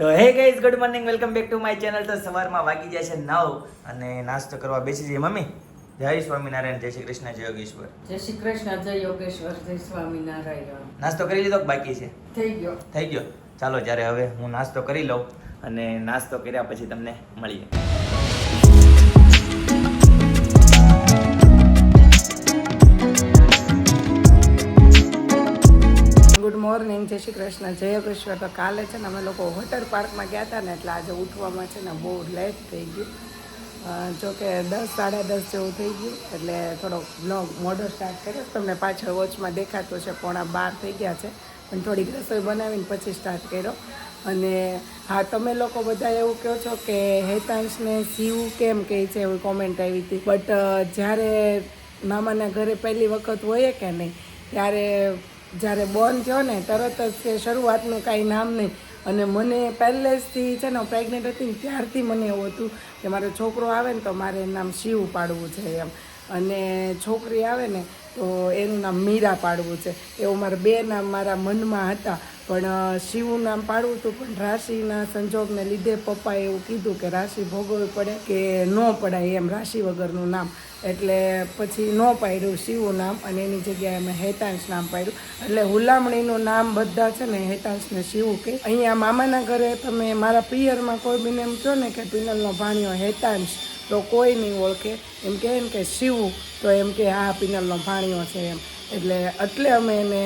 તો hey guys good morning welcome back to my channel તો સવારમાં વાગી જાય છે નવ અને નાસ્તો કરવા બેસી જઈએ. મમ્મી જય સ્વામિનારાયણ જય શ્રી કૃષ્ણ જય યોગેશ્વર. જય શ્રી કૃષ્ણ જય યોગેશ્વર જય સ્વામિનારાયણ. નાસ્તો કરી લીધો બાકી છે? થઈ ગયો. થઈ ગયો. ચાલો જ્યારે હવે હું નાસ્તો કરી લઉં અને નાસ્તો કર્યા પછી તમને મળીએ. મોર્નિંગ, જય શ્રી કૃષ્ણ, જય યોગેશ્વર તો કાલે છે ને અમે લોકો વોટર પાર્કમાં ગયા હતા ને, એટલે આજે ઉઠવામાં છે ને બહુ લેટ થઈ ગયું. જો કે દસ, સાડા દસ જેવું થઈ ગયું, એટલે થોડો બ્લોગ મોડો સ્ટાર્ટ કર્યો. તમને પાછળ વોચમાં દેખાતો છે, પોણા બાર થઈ ગયા છે. પણ થોડીક રસોઈ બનાવીને પછી સ્ટાર્ટ કર્યો. અને હા, તમે લોકો બધા એવું કહો છો કે હેતાંશને શિવ કેમ કહે છે એવી કોમેન્ટ આવી હતી. બટ જ્યારે મામાના ઘરે પહેલી વખત હોય કે નહીં, ત્યારે જ્યારે બોર્ન થયો ને, તરત જ તે શરૂઆતનું કાંઈ નામ નહીં. અને મને પહેલેથી છે ને પ્રેગ્નેન્ટ હતી ને, ત્યારથી મને એવું હતું કે મારો છોકરો આવે ને, તો મારે નામ શિવ પાડવું છે એમ. અને છોકરી આવે ને, તો એનું નામ મીરા પાડવું છે. એવું મારા બે નામ મારા મનમાં હતા. પણ શિવનું નામ પાડવું હતું, પણ રાશિના સંજોગને લીધે પપ્પાએ એવું કીધું કે રાશિ ભોગવવી પડે કે ન પડાય એમ, રાશિ વગરનું નામ. એટલે પછી ન પાડ્યું શિવું નામ અને એની જગ્યાએ અમે હેતાંશ નામ પાડ્યું. એટલે હુલામણીનું નામ બધા છે ને, હેતાંશને શિવ કે અહીંયા મામાના ઘરે તમે મારા પિયરમાં કોઈ બીને એમ કહો ને કે પિનલનો ભાણિયો હેતાંશ, તો કોઈ નહીં ઓળખે. એમ કહે ને કે શિવ, તો એમ કે હા, પિનલનો ભાણિયો છે એમ. એટલે એટલે અમે એને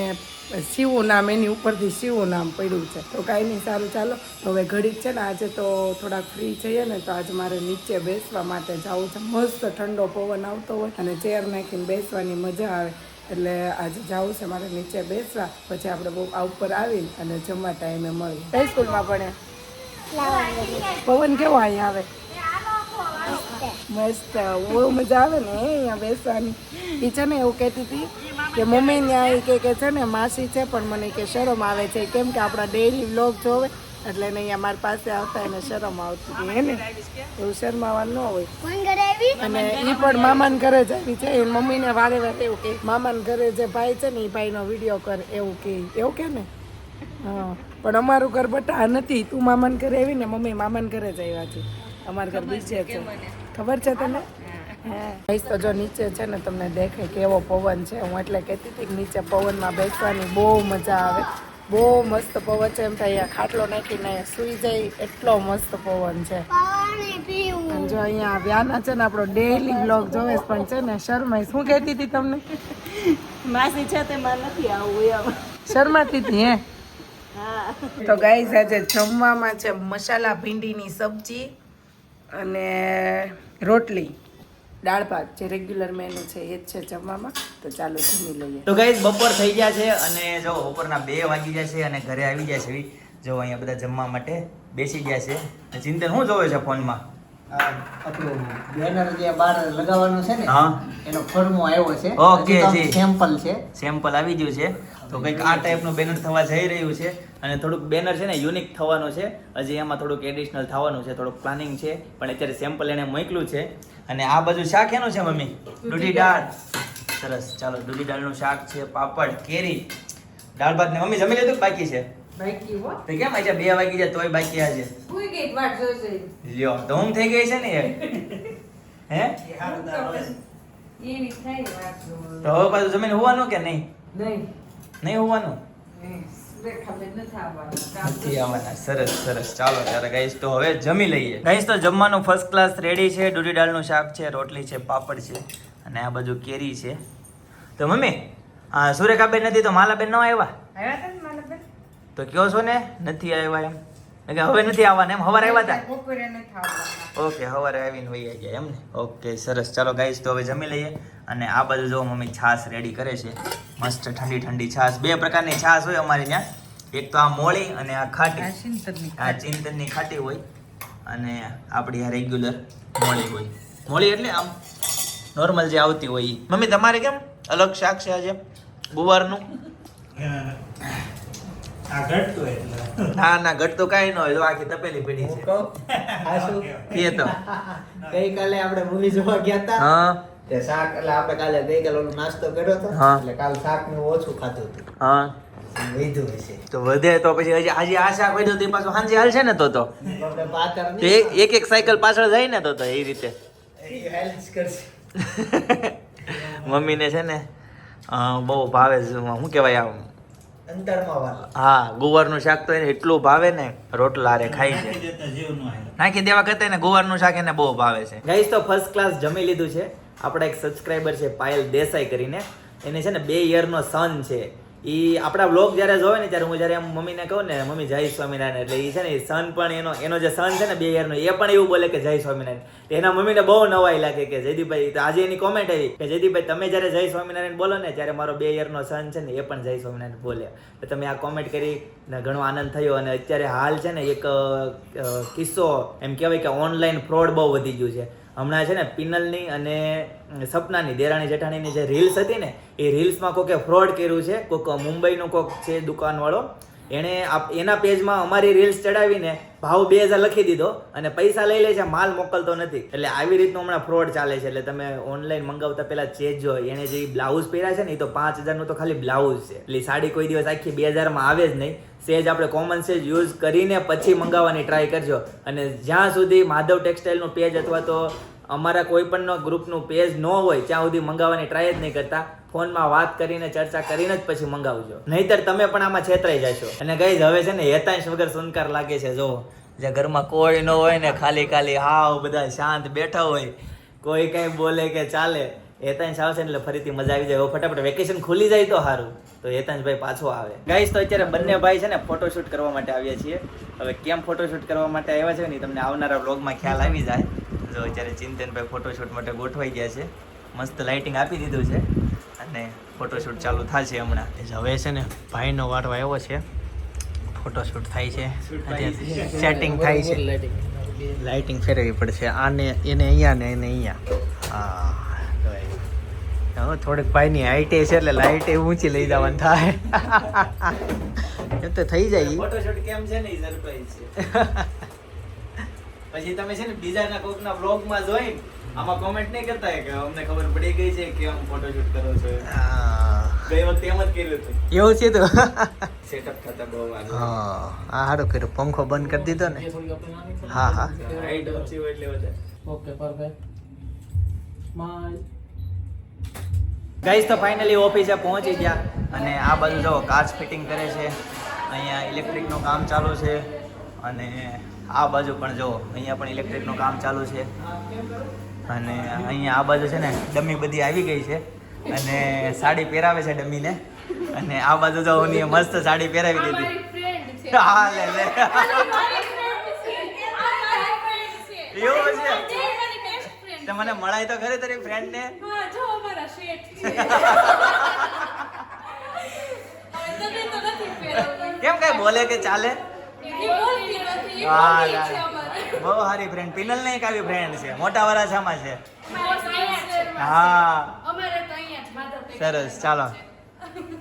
શિવું નામ, એની ઉપરથી શિવું નામ પડ્યું છે. તો કાંઈ નહીં, સારું, ચાલો. હવે ઘડીક છે ને, આજે તો થોડાક ફ્રી થઈએ ને, તો આજે મારે નીચે બેસવા માટે જવું છે. મસ્ત ઠંડો પવન આવતો હોય અને ચેર નાખીને બેસવાની મજા આવે. એટલે આજે જવું છે મારે નીચે બેસવા. પછી આપણે બહુ આ ઉપર આવીને અને જમવા ટાઈમે મળીએ. કઈ સ્કૂલમાં ભણે પવન કેવો અહીંયા આવે? મસ્ત. બહુ મજા આવે ને અહીંયા બેસવાની. એ છે ને એવું કહેતી હતી કે મમ્મી ત્યાં કે કે છે ને, માસી છે, પણ મને કે શરમ આવે છે. કેમ કે આપણા ડેઈલી વ્લોગ જોવે, એટલે એને અહીંયા મારી પાસે આવતા એને શરમ આવતી હતી, હે ને. એવું શરમાવાનું ન હોય. અને એ પણ મામાને ઘરે જ આવી છે. એ મમ્મીને વારે વારે એવું કે, મામાને ઘરે જે ભાઈ છે ને એ ભાઈનો વીડિયો કર. એવું કે એવું કે ને? હા. પણ અમારું ઘર બટા નથી. તું મામાને ઘરે આવી ને મમ્મી મામાને ઘરે જ આવ્યા છે. અમારા ઘર બીજે છે. ખબર છે તને? ભાઈ તો જો નીચે છે ને તમને દેખાય કેવો પવન છે. હું એટલે કહેતી હતી કે નીચે પવનમાં બેસવાની બહુ મજા આવે. બહુ મસ્ત પવન છે. એમ થાય અહીંયા ખાટલો નાખીને અહીંયા સૂઈ જાય એટલો મસ્ત પવન છે. જો અહીંયા વ્યાના છે ને આપણો ડેઈલી બ્લોગ જોવે પણ છે ને શર્માઈ શું કહેતી હતી તમને? માસી છે તેમાં નથી આવું એમ. શરમાતી હતી હે? તો ગાઈઝ આજે જમવામાં છે મસાલા ભીંડીની સબ્જી. અને રોટલી દાળ ભાત જે રેગ્યુલર મેનુ છે એ જ છે જમવામાં. તો ચાલો જમી લઈએ. તો ગાઈઝ બપોર થઈ ગયા છે અને જો બપોરના બે વાગી ગયા છે અને ઘરે આવી ગયા છે. જો અહીંયા બધા જમવા માટે બેસી ગયા છે. અને ચિંતન શું જોવે છે ફોનમાં? બેનર જે બહાર લગાવવાનું છે ને હા. એનો ફોર્મો આવ્યો છે. ઓકે. સેમ્પલ છે. સેમ્પલ આવી ગયું છે. તો કંઈક આ ટાઈપનું બેનર થવા જઈ રહ્યું છે અને થોડુંક બેનર છે ને યુનિક થવાનું છે. હજી એમાં થોડુંક એડિશનલ થવાનું છે થોડુંક પ્લાનિંગ છે પણ અત્યારે સેમ્પલ એને મોકલ્યું છે. અને આ બાજુ શાક એનું છે મમ્મી? દૂધી દાળ. સરસ. ચાલો દૂધી દાળનું શાક છે પાપડ કેરી. દાળ ભાત ને મમ્મી જમી લીધું બાકી છે? બાકી હો. તો કેમ આજે બે વાગી જાય તોય બાકી આજે? કોઈ વાટ લ્યો ધૂમ થઈ ગઈ છે ને હે? વાત તો હવે પાછું જમીન હોવાનું કે નહીં? નહીં. નહીં હોવાનું? નથી આવવાના. સરસ સરસ. ચાલો ત્યારે ગાઈસ તો હવે જમી લઈએ. ગાઈસ તો જમવાનું ફર્સ્ટ ક્લાસ રેડી છે. દૂધી દાળનું શાક છે રોટલી છે પાપડ છે અને આ બાજુ કેરી છે. તો મમ્મી આ સુરેખાબેન નથી તો માલાબેન ન આવ્યા? તો કયો છો ને? નથી આવ્યા એમ. હવે નથી આવવાના. એમ હવારે આવ્યા હતા ઓકે સવારે આવીને વહી ગયા એમ ને? ઓકે સરસ. ચાલો ગાઈસ તો હવે જમી લઈએ. અને આ બાજુ જો મમ્મી છાશ રેડી કરે છે. મસ્ત ઠંડી ઠંડી છાશ. બે પ્રકારની છાશ હોય અમારી ત્યાં. એક તો આ મોળી અને આ ખાટી. આ ચિંતનની ખાટી. હોય. અને આપણી આ રેગ્યુલર મોળી હોય. મોળી એટલે આમ નોર્મલ જે આવતી હોય ઈ. મમ્મી તમારે કેમ? અલગ શાક છે આજે? ગુવારનું? ના ના ઘટતું કાઈ ન હોય. તો આખી તપેલી પડી છે. આ શું? તો. ગઈકાલે આપણે મૂવી જોવા ગયા હતા હા. તે શાક એટલે આપણે કાલે ગઈકાલે ઓલો નાસ્તો કર્યો હતો. એટલે કાલ શાક ને ઓછું ખાધું હતું. હા. વૈધું હશે. તો વધે તો પછી હજી આજે આ શાક વધ્યું તો પાછું સાંજે હાલશે ને તો એક એક સાયકલ પાછળ જાય ને તો તો એ રીતે. મમ્મીને છે ને બહુ ભાવે છે. શું કહેવાય આમ? હા ગુવારનું શાક તો એને એટલું ભાવે ને રોટલા રે ખાઈ છે નાખી નો દેવા કરતા એને ગુવારનું શાક એને બહુ ભાવે છે. ગઈસ તો ફર્સ્ટ ક્લાસ જમી લીધું છે. આપણા એક સબસ્ક્રાઇબર છે પાયલ દેસાઈ કરીને. એને છે ને બે યરનો સન છે. ઈ આપણા બ્લોગ જ્યારે જોવે ને ત્યારે હું જ્યારે એમ મમ્મીને કહું ને, મમ્મી, જય સ્વામિનારાયણ. એટલે એ છે ને એ સન પણ એનો એનો જે સન છે ને બે યરનો, એ પણ એવું બોલે કે જય સ્વામિનારાયણ. એના મમ્મીને બહુ નવાઈ લાગે કે જયદીપભાઈ, તો આજે એની કોમેન્ટ આવી કે, જયદીપભાઈ, તમે જ્યારે જય સ્વામિનારાયણ બોલો ને, ત્યારે મારો બે યરનો સન છે ને, એ પણ જય સ્વામિનારાયણ બોલે. તો તમે આ કોમેન્ટ કરી ને ઘણો આનંદ થયો. અને અત્યારે હાલ છે ને એક કિસ્સો એમ કહેવાય કે ઓનલાઈન ફ્રોડ બહુ વધી ગયું છે. હમણાં છે ને પિનલની અને સપનાની, દેરાણી જેઠાણીની જે રીલ્સ હતી ને, એ રીલ્સમાં કોકે ફ્રોડ કર્યું છે. કોક મુંબઈનો કોક છે દુકાનવાળો. એણે એના પેજમાં અમારી રીલ્સ ચડાવીને ભાવ બે હજાર લખી દીધો અને પૈસા લઈ લે છે, માલ મોકલતો નથી. એટલે આવી રીતનું હમણાં ફ્રોડ ચાલે છે. એટલે તમે ઓનલાઈન મંગાવતા પહેલા ચેજો એણે જે બ્લાઉઝ પહેર્યા છે ને, એ તો પાંચ હજારનું તો ખાલી બ્લાઉઝ છે. એટલે સાડી કોઈ દિવસ આખી બે હજારમાં આવે જ નહીં. સેજ આપણે કોમન સેજ યુઝ કરીને પછી મંગાવવાની ટ્રાય કરજો. અને જ્યાં સુધી માધવ ટેક્સટાઇલનું પેજ અથવા તો અમારા કોઈ પણનો ગ્રુપનું પેજ ન હોય, ત્યાં સુધી મંગાવવાની ટ્રાય જ નહીં કરતા. ફોનમાં વાત કરીને ચર્ચા કરીને જ પછી મંગાવજો. નહીતર તમે પણ આમાં છેતરાઈ જશો. અને ગઈ હવે છે ને હેતાંશ વગર સુનકાર લાગે છે, જો. જે ઘરમાં કોઈ ન હોય ને ખાલી ખાલી હાવ બધા શાંત બેઠા હોય, કોઈ કઈ બોલે કે ચાલે, હેતાંશ આવશે એટલે ફરીથી મજા આવી જાય. ફટાફટ વેકેશન ખુલી જાય તો સારું. તો હેતાંશભાઈ પાછો આવે. ગાઈસ તો અત્યારે બંને ભાઈ છે ને ફોટોશૂટ કરવા માટે આવ્યા છીએ. હવે કેમ ફોટોશૂટ કરવા માટે આવ્યા છે ને તમને આવનારા બ્લોગમાં ખ્યાલ આવી જાય. જો અત્યારે ચિંતનભાઈ ફોટોશૂટ માટે ગોઠવાઈ ગયા છે. મસ્ત લાઇટિંગ આપી દીધું છે અને ફોટોશૂટ ચાલુ થશે હમણાં. હવે છે ને ભાઈનો વારો આવ્યો છે. ફોટોશૂટ થાય છે. સેટિંગ થાય છે. લાઇટિંગ ફેરવવી પડશે. આને એને અહીંયા ને એને અહીંયા. હા થોડીક ભાઈની હાઈટે છે એટલે લાઇટે ઊંચી લઈ જવાનું થાય. એમ તો થઈ જાય. ફોટોશૂટ કેમ છે ને સરપ્રાઈઝ છે. પછી તમે છે ને બીજાના કોકના બ્લોગમાં જોઈ આમાં કોમેન્ટ નહીં કરતા કે અમને ખબર પડી ગઈ છે કે આમ ફોટોશૂટ કરો છો. ગઈ વખતે એમ જ કર્યું હતું. એવું છે તો? સેટઅપ થતા બહુ હા આ સારું કર્યું. પંખો બંધ કરી દીધો ને? હા હા. રાઈટ ઓછી હોય એટલે વધારે. ઓકે પરફેક્ટ માય ગાઈસ તો ફાઇનલી ઓફિસે પહોંચી ગયા અને આ બાજુ જો કાચ ફિટિંગ કરે છે. અહીંયા ઇલેક્ટ્રિકનું કામ ચાલુ છે અને આ બાજુ પણ જો અહીંયા પણ ઇલેક્ટ્રિકનું કામ ચાલુ છે. અને અહીંયા આ બાજુ છે ને ડમી બધી આવી ગઈ છે. અને સાડી પહેરાવે છે ડમીને. અને આ બાજુ જો હું મસ્ત સાડી પહેરાવી દીધી. હા લે લે. એવું છે? તો મને મળાય તો ખરી તારી ફ્રેન્ડ ને? કેમ કઈ બોલે કે ચાલે? બહુ સારી ફ્રેન્ડ પિનલ ને એક આવી ફ્રેન્ડ છે. મોટા વરાછામાં છે. હા. સરસ. ચાલો.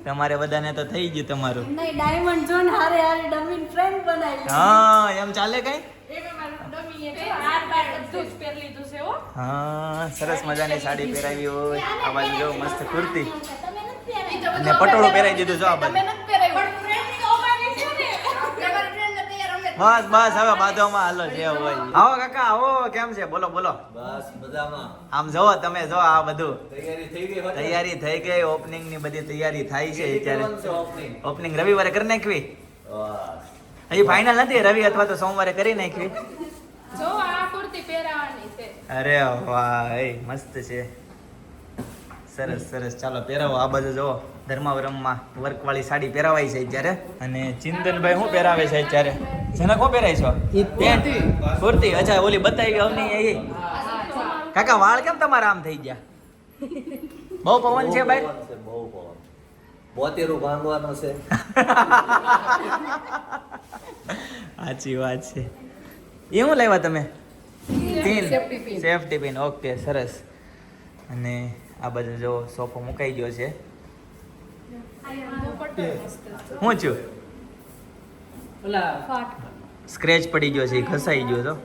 તમારે બધાને તો થઈ ગયું તમારું. નહીં ડાયમંડ જોન હારે હારે ડમીન ફ્રેન્ડ બનાવી હા એમ ચાલે કઈ? હો સરસ મજાની સાડી પહેરાવી હોય. આ બાજુ જો મસ્ત કુર્તી. અને પટોળું પહેરાવી દીધું જો આ બાજુ બસ બસ હવે બાધોમાં હાલો જે હોય આવો કાકા આવો કેમ છે? બોલો બોલો. બસ મજામાં. આમ જો તમે જો આ બધું. તૈયારી થઈ ગઈ? તૈયારી થઈ ગઈ ઓપનિંગની બધી તૈયારી થાય છે અત્યારે? ઓપનિંગ રવિવારે કરી નાખવી? વાહ. હજી ફાઇનલ નથી રવિ અથવા તો સોમવારે કરી નાખવી. જો આ કુર્તી પહેરાવાની છે. અરે વાહ મસ્ત છે. સરસ સરસ. ચાલો પહેરાવો. આ બાજુ જુઓ. ધર્માવરમમાં વર્કવાળી સાડી પહેરાવાય છે અત્યારે. અને ચિંતનભાઈ શું પહેરાવે છે અત્યારે? જેને કોણ પહેરાય છો? પેન્ટ? કુર્તી. અચ્છા ઓલી બતાવી અવની એ. કાકા વાળ કેમ તમારા આમ થઈ ગયા? બહુ પવન છે ભાઈ? બહુ પવન છે, બહુ પવન. બોતેરું ભાંગવાનો છે. સાચી વાત છે. એ શું લાવ્યા તમે? પિન સેફટી પિન ઓકે સરસ. અને આ બધું જો સોફો મુકાઈ ગયો છે. શું છું? સ્ક્રેચ પડી ગયો છે એ ઘસાઈ ગયો તો.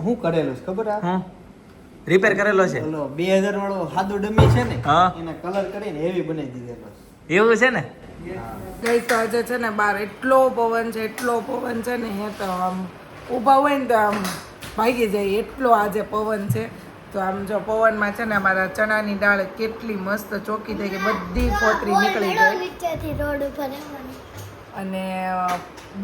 હું કરેલું છે ખબર આ? હું? રિપેર કરેલો છે? ઓલો બે હજાર વાળો સાદો ડમી છે ને હા. એના કલર કરીને હેવી બનાવી દીધેલો એવું છે ને? ગઈ તો આજે છે ને બહાર એટલો પવન છે એટલો પવન છે ને હે તો આમ ઊભા હોય ને તો આમ ભાગી જાય એટલો આજે પવન છે. તો આમ જો પવનમાં છે ને અમારા ચણાની દાળ કેટલી મસ્ત ચોખ્ખી થઈ ગઈ બધી ફોતરી નીકળી ગઈ. રોડ ઉપર અને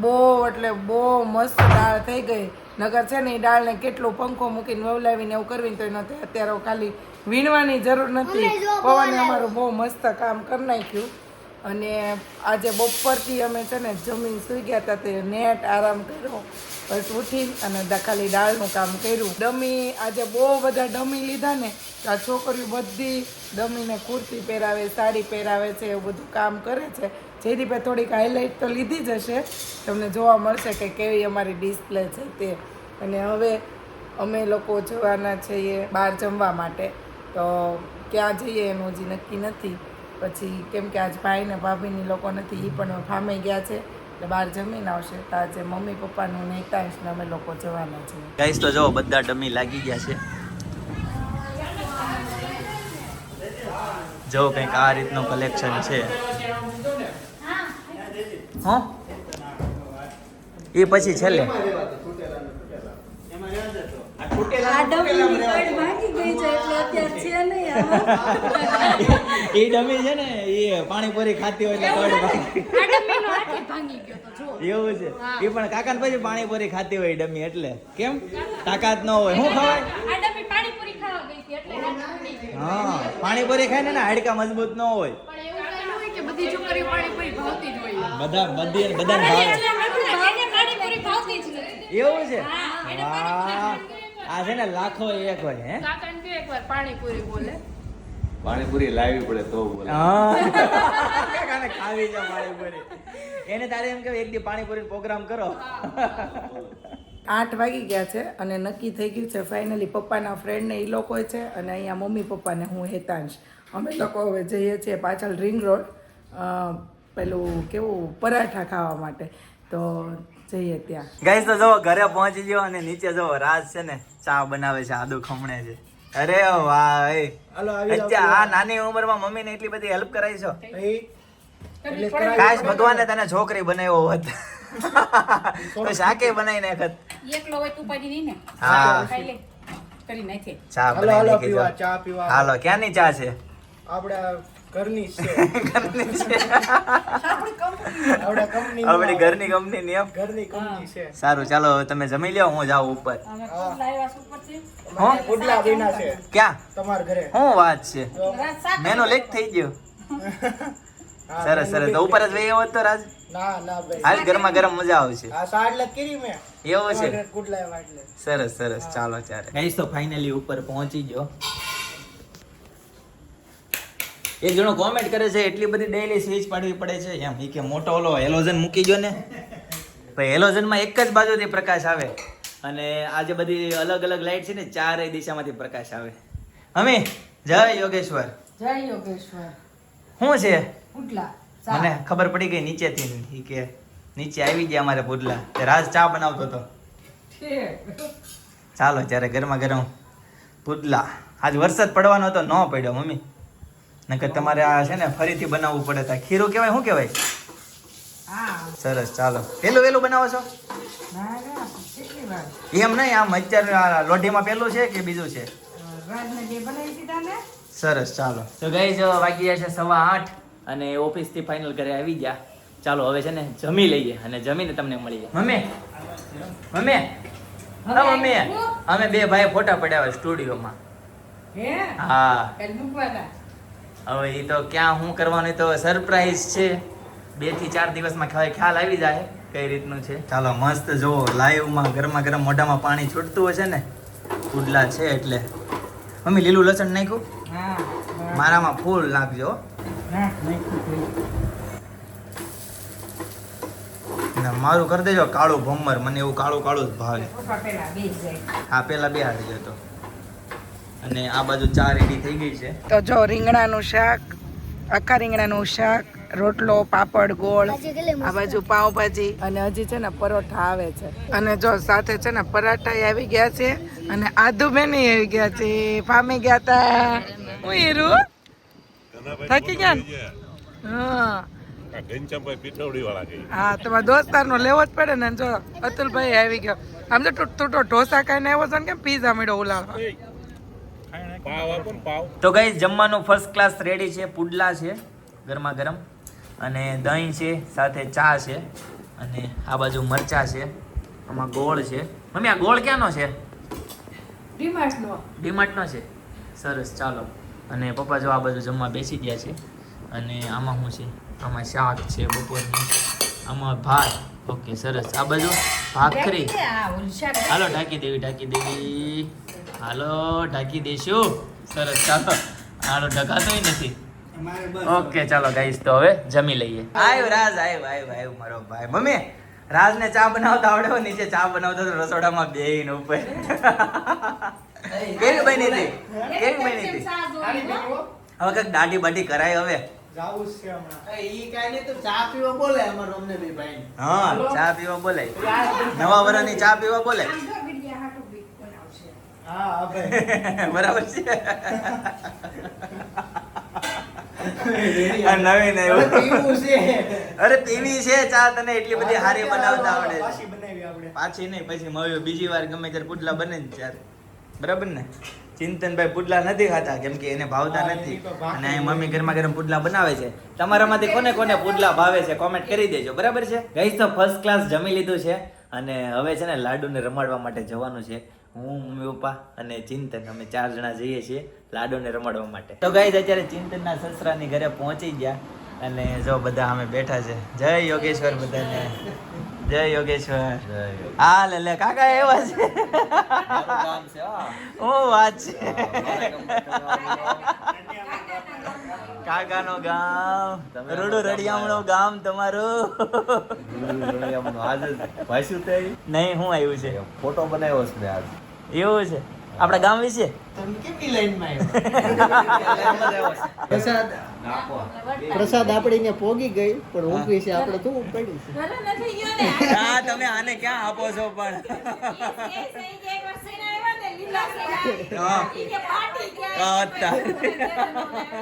બહુ એટલે બહુ મસ્ત દાળ થઈ ગઈ. નગર છે ને એ દાળને કેટલું પંખો મૂકીને વવલાવીને એવું કરવી તો નથી અત્યારે ખાલી વીણવાની જરૂર નથી. પવને અમારું બહુ મસ્ત કામ કરી નાખ્યું. અને આજે બપોરથી અમે છે ને જમીન સુઈ ગયા હતા તે નેટ આરામ કર્યો. બસ ઉઠી અને ખાલી દાળનું કામ કર્યું. ડમી આજે બહુ બધા ડમી લીધા ને તો આ છોકરીઓ બધી ડમીને કુર્તી પહેરાવે, સાડી પહેરાવે છે, એવું બધું કામ કરે છે. જે રીતે થોડીક હાઇલાઇટ તો લીધી જ હશે. તમને જોવા મળશે કે કેવી અમારી ડિસ્પ્લે છે તે. અને હવે અમે લોકો જવાના છીએ બહાર જમવા માટે. તો ક્યાં જઈએ એનું હજી નક્કી નથી. પછી કેમ કે આજ ભાઈ ને ભાભીની લોકો નથી એ પણ ફામે ગયા છે. એટલે બહાર જમીને આવશે તો આજે મમ્મી પપ્પાનું ને હિતાંશ ને અમે લોકો જવાના છીએ ગાઈસ તો જો બધા ડમી લાગી ગયા છે. જો કંઈક આ રીતનું કલેક્શન છે. હો? એ પછી છેલ્લે? આ ડબ્બીની કડ ભાંગી ગઈ છે એટલે અત્યારે છે નહીં આમાં. એ ડમી છે ને એ પાણીપુરી ખાતી હોય એટલે એવું છે એ પણ કાકા પછી પાણીપુરી ખાતી હોય ડમી એટલે. કેમ? તાકાત ન હોય. શું ખવાય? હા પાણીપુરી ખાય ને ને હાડકા મજબૂત ન હોય. બધા બધી બધાને ભાવે. એવું છે? વાહ આ છે ને લાખો એક હોય હે? પાણીપુરી લાવી પડે તો બોલે. હા. કાકાને ખાવી છે પાણીપુરી. એને તારે એમ કે એક દી પાણીપુરી પ્રોગ્રામ કરો. આઠ વાગી ગયા છે અને નક્કી થઈ ગયું છે ફાઇનલી પપ્પાના ફ્રેન્ડને એ લોકો છે અને અહીંયા મમ્મી પપ્પાને હું હેતાંશ. અમે લોકો હવે જઈએ છીએ પાછળ રિંગ રોડ પેલું કેવું પરાઠા ખાવા માટે. તો જઈએ ત્યાં. ગઈ તો જો ઘરે પહોંચી ગયો અને નીચે જો રાજ છે ને ચા બનાવે છે આદુ ખમણે છે. અરે વાહ એ અત્યારે આ નાની ઉંમરમાં મમ્મીને એટલી બધી હેલ્પ કરાઈ છો? કાશ ભગવાને તને છોકરી બનાવ્યો હોત. તો શાકે બનાવી નાખત. એકલો હોય તું પડી નહીં ને? હા. કરી નાખે. ચા હાલો બનાવી નાખી ચા પીવા. હાલો ક્યાંની ચા છે? આપડા ઘરની છે. ઘરની છે. આપડા કંપની આપણી ઘરની કંપની ની એમ. ઘરની કંપની છે. સારું ચાલો હવે તમે જમી લ્યો હું જાઉં ઉપર. હો. પુડલા છે. ક્યાં? તમારા ઘરે. શું વાત છે? મેનો લેક થઈ ગયો. સરસ સરસ. તો ઉપર જ વહી આવ્યો તો રાજ? ના ના ભાઈ. હાલ ગરમા ગરમ મજા આવશે. આ સાડ કરી મેં. એવું છે. સરસ સરસ. ચાલો ચાલે. ગાઈસ તો ફાઇનલી ઉપર પહોંચી ગયો. એક જણો કોમેન્ટ કરે છે એટલી બધી ડેઈલી સ્વિચ પાડવી પડે છે. એમ એ કે મોટો ઓલો હેલોજન મૂકી ગયો ને. ભાઈ હેલોજનમાં એક જ બાજુથી પ્રકાશ આવે. અને આ જે બધી અલગ અલગ લાઇટ છે ને ચારેય દિશામાંથી પ્રકાશ આવે. અમે જય યોગેશ્વર. જય યોગેશ્વર. શું છે? પુડલા મને ખબર પડી ગઈ નીચેથી. કે નીચે આવી ગયા અમારે પુડલા. તે રાજ ચા બનાવતો હતો. ચાલો ત્યારે ગરમા ગરમ પુડલા. આજ વરસાદ પડવાનો હતો ન પડ્યો મમ્મી. નકર તમારે આ છે ને ફરીથી બનાવવું પડે તા. ખીરું કહેવાય શું કહેવાય? હા. સરસ ચાલો. પેલું વેલું બનાવો છો? ના ના કેટલી વાર? એમ નહીં આમ અત્યારે આ લોઢીમાં પેલું છે કે બીજું છે? સરસ ચાલો. તો ગઈ જો વાગી ગયા છે સવા આઠ અને ઓફિસથી ફાઇનલ ઘરે આવી ગયા. ચાલો હવે છે ને જમી લઈએ અને જમીને તમને મળીએ. Mummy mummy. હા મમ્મી. અમે બે ભાઈ ફોટા પડ્યા સ્ટુડિયોમાં. હા? મૂકવાના. હવે એ તો ક્યાં શું કરવાનું તો સરપ્રાઈઝ છે. બેથી ચાર દિવસમાં ખ્યાલ ખ્યાલ આવી જાય કઈ રીતનું છે. ચાલો મસ્ત જો લાઈવમાં ગરમા ગરમ મોઢામાં પાણી છૂટતું હશે ને ઉડલા છે એટલે. મમ્મી લીલું લસણ નાખ્યું? હા મારામાં ફૂલ નાખજો મારું કરી દેજો કાળું ભમર મને એવું કાળું કાળું જ ભાવે. હા પેલા બે હારી જતો અને આ બાજુ ચા રેડી થઈ ગઈ છે. તો જો રીંગણાનું શાક આખા રીંગણાનું શાક રોટલો પાપડ ગોળ. આ બાજુ પાવભાજી અને હજી છે ને પરોઠા આવે છે. અને જો સાથે છે ને પરાઠા આવી ગયા છે અને આદુ બેની આવી ગયા છે. ફામી ગયા તા. હું હીરું? થાકી ગયા ને? હા. હા તમારા દોસ્તારનો લેવો જ પડે ને જો અતુલભાઈ આવી ગયો. આમ તો તૂટો ઢોસા ખાઈને આવ્યો છે ને કેમ પીઝા મીડો ઉલાળવા? તો ગઈ જમવાનું ફર્સ્ટ ક્લાસ રેડી છે પુડલા છે ગરમા ગરમ અને દહીં છે સાથે ચા છે અને આ બાજુ મરચા છે આમાં ગોળ છે. મમ્મી આ ગોળ ક્યાંનો છે? ડીમાર્ટનો. ડીમાર્ટનો છે. સરસ ચાલો. અને પપ્પા જો આ બાજુ જમવા બેસી ગયા છે. અને આમાં શું છે? આમાં શાક છે બપોરની. આમાં ભાત. ઓકે સરસ. આ બાજુ ભાખરી. હાલો ઢાંકી દેવી ઢાંકી દેવી. હાલો ઢાંકી દેશું. સરસ ચાલો. હાલો ઢકાતો નથી. ઓકે ચાલો ગાઈસ તો હવે જમી લઈએ. આવ્યો રાજ આવ્યો આવ્યો આવ્યો મારો ભાઈ. મમ્મી રાજને ચા બનાવતા આવડે નીચે ચા બનાવતા તો રસોડામાં બેહીને ઉપર કેવી બની હતી? કેવી બની હતી? હવે કંઈક દાઢી બાઢી કરાય હવે. જાવું છે હમણાં. ઈ કાંઈ તો ચા પીવા બોલે અમારે અમને બી ભાઈ હા ચા પીવા બોલાય નવા વર્ષની ચા પીવા બોલે. હા હા ભાઈ. બરાબર છે. નવીન આવ્યું. અરે પીવી છે ચા તને એટલી બધી હારી બનાવતા આવડે પાછી બનાવી આપણે પાછી નહીં પછી મળ્યો બીજી વાર ગમે ત્યારે પુડલા બને ને ત્યારે. બરાબર ને? ચિંતનભાઈ પુડલા નથી ખાતા કેમ કે એને ભાવતા નથી. અને અહીં મમ્મી ઘરમાં ગરમ પુડલા બનાવે છે. તમારામાંથી કોને કોને પુડલા ભાવે છે કોમેન્ટ કરી દેજો બરાબર છે? ગઈ તો ફર્સ્ટ ક્લાસ જમી લીધું છે અને હવે છે ને લાડુને રમાડવા માટે જવાનું છે. હું મમ્મી પપ્પા અને ચિંતન અમે ચાર જણા જઈએ છીએ લાડુને રમાડવા માટે. તો ગઈ અત્યારે ચિંતનના સસરાની ઘરે પહોંચી ગયા. અને જો બધા અમે બેઠા છે. જય યોગેશ્વર બધાને. જય યોગેશ્વર. હા લે લે કાકા એવા છે. ઓ વાત છે. કાકાનો ગામ. રોડો રડિયામણો ગામ તમારું. નહીં હું આવ્યું છે. ફોટો બનાવ્યો છે આજ. એવું છે? આપણા ગામ વિશે? તમે કેટલી લાઈનમાં આવ્યા? પ્રસાદ આપડે પોગી ગઈ પણ છે આપણે તો પડી છે. ઘરે નથી ગયો ને. હા તમે આને ક્યાં આપો છો પણ.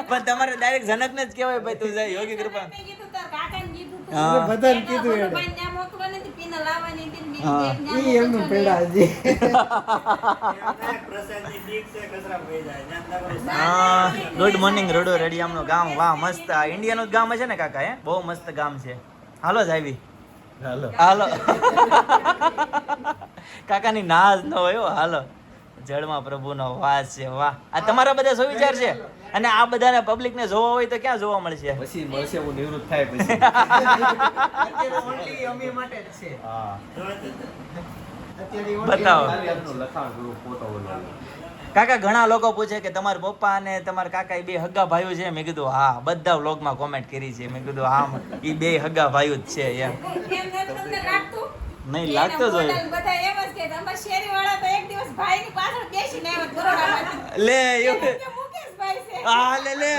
પણ તમારે ડાયરેક્ટ જનક ને જ કેવાય ભાઈ તું જાય યોગી કૃપા. બધા કીધું ઈ એમનું ગુડ મોર્નિંગ રોડો રેડિયામનું ગામ. વાહ મસ્ત. આ ઇન્ડિયાનું જ ગામ છે ને કાકા હે? બહુ મસ્ત ગામ છે. હાલો જ આવી હાલો. હાલો. કાકાની નાજ ન હોય હો, હાલો. જળમાં પ્રભુનો વાસ છે વાહ. આ તમારા બધા શું વિચાર છે? અને આ બધાને પબ્લિક ને જોવા હોય તો ક્યાં જોવા મળશે? પછી મળશે હું નિવૃત્ત થાય પછી. ઓન્લી અમે માટે જ છે. હા. બતાવો. કાકા ઘણા લોકો પૂછે કે તમારા પપ્પા અને તમારા કાકા એ બે હગા ભાઈઓ છે? મેં કીધું હા. બધા વ્લોગમાં કોમેન્ટ કરી છે. મેં કીધું હા એ બે હગા ભાઈઓ જ છે. એમ. નહીં લાગતો જ હોય બધા એમ જ કે અમારા શેરીવાળા તો એક દિવસ ભાઈની પાછળ બેસીને આવ્યા બરોડામાંથી. લે એવું છે. આ લે લે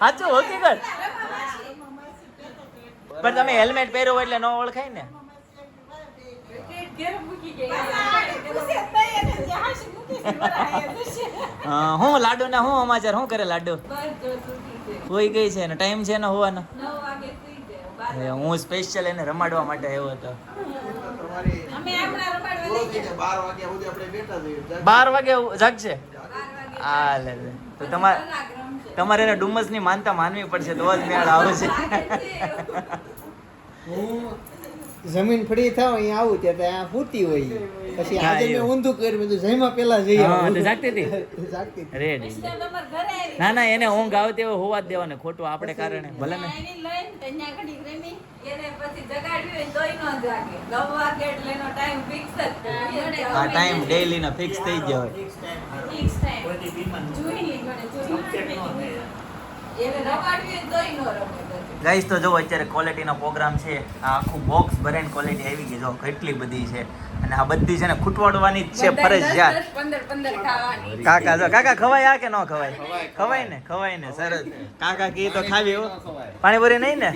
સાચું હકીકત પણ તમે હેલ્મેટ પહેર્યો હોય એટલે ન ઓળખાય ને. હા, હું લાડુ ના હું સમાચાર શું કરે લાડુ. હોઈ ગઈ છે ને ટાઈમ છે ને હોવાનો નવ વાગે સુઈ જાય. બાર એ હું સ્પેશિયલ એને રમાડવા માટે આવ્યો હતો. બાર વાગ્યા સુધી આપણે બેઠા છીએ. બાર વાગે જાગશે હા લે તો તમારે તમારે એને ડુમસની માનતા માનવી પડશે તો જ મેળ આવશે હું જમીન ફ્રી થાવ અહીંયા આવું ત્યાં ત્યાં ફૂતી હોય પછી આજે મેં ઊંધું કર્યું બધું જઈમાં પેલા જઈ હા, તો જાગતી હતી? જાગતી હતી. રેડી પછી તો તમારા ઘરે આવી. ના ના એને ઊંઘ આવતી હોય હોવા જ દેવાને ખોટું આપણે કારણે ભલે ને એની લઈને ત્યાં ઘડીક રમી. એને પછી જગાડ્યું હોય તોય ન જાગે. નવ વાગે એટલે એનો time fix જ. આ ટાઈમ ડેઈલી નો ફિક્સ થઈ ગયો હોય. ગાઈસ તો જો અત્યારે ક્વોલિટીનો પ્રોગ્રામ છે આ આખું બોક્સ ભરેન ક્વોલિટી આવી ગઈ જો કેટલી બધી છે. અને આ બધી છે ને ખૂટવાડવાની જ છે ફરજિયાત. કાકા જો કાકા ખવાય આ કે ન ખવાય? ખવાય ને ખવાય ને સરસ. કાકા કી તો ખાવી હો. પાણીપુરી નહીં ને?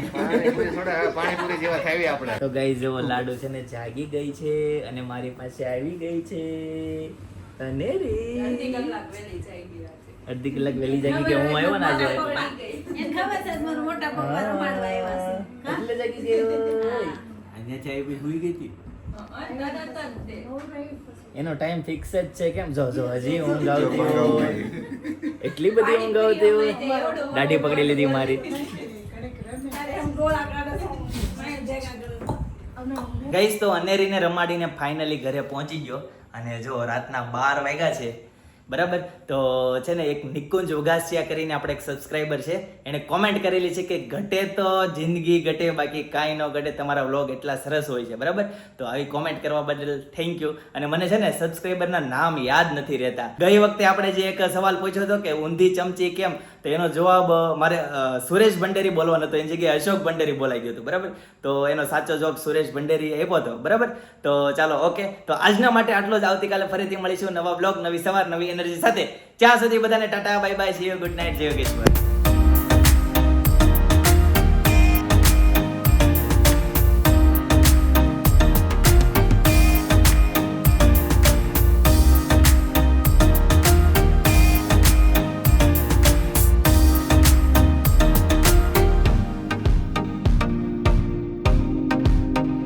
પાણીપુરી જેવા ખાવી આપણે તો ગાઈસ જેવો લાડુ છે ને જાગી ગઈ છે અને મારી પાસે આવી ગઈ છે. અને રે કલાક વેલી જાય. અડધી કલાક વહેલી જાગી કે હું આવ્યો ને આજે? એને ખબર છે મારા મોટા પપ્પા રમાડવા આવ્યા છે. એટલે જાગી ગયો અહીંયા ચાય પી સુઈ ગઈ હતી. એનો ટાઈમ ફિક્સ જ છે કેમ? જો જો હજી ઊંઘ આવતી હોય. એટલી બધી ઊંઘ આવતી હોય. દાઢી પકડી લીધી મારી. ગઈશ તો અનેરીને રમાડીને ફાઇનલી ઘરે પહોંચી ગયો. અને જો રાતના બાર વાગ્યા છે બરાબર? તો છે ને એક નિકુંજ ઉગાસિયા કરીને આપણે એક સબસ્ક્રાઈબર છે એણે કોમેન્ટ કરેલી છે કે ઘટે તો જિંદગી ઘટે, બાકી કાંઈ ન ઘટે, તમારા વ્લોગ એટલા સરસ હોય છે, બરાબર? તો આવી કોમેન્ટ કરવા બદલ થેન્ક યુ અને મને છે ને સબસ્ક્રાઈબરના નામ યાદ નથી રહેતા. ગઈ વખતે આપણે જે એક સવાલ પૂછ્યો હતો કે ઊંધી ચમચી કેમ? તો એનો જવાબ મારે સુરેશ ભંડેરી બોલવાનો હતો. એની જગ્યાએ અશોક ભંડેરી બોલાઈ ગયું હતું. બરાબર? તો એનો સાચો જવાબ સુરેશ ભંડેરી આપ્યો હતો. બરાબર? તો ચાલો, ઓકે. તો આજના માટે આટલો જ. આવતીકાલે ફરીથી મળીશું નવા બ્લોગ, નવી સવાર, નવી એનર્જી સાથે. ત્યાં સુધી બધાને tata bye bye see you good night જય યોગેશ્વર.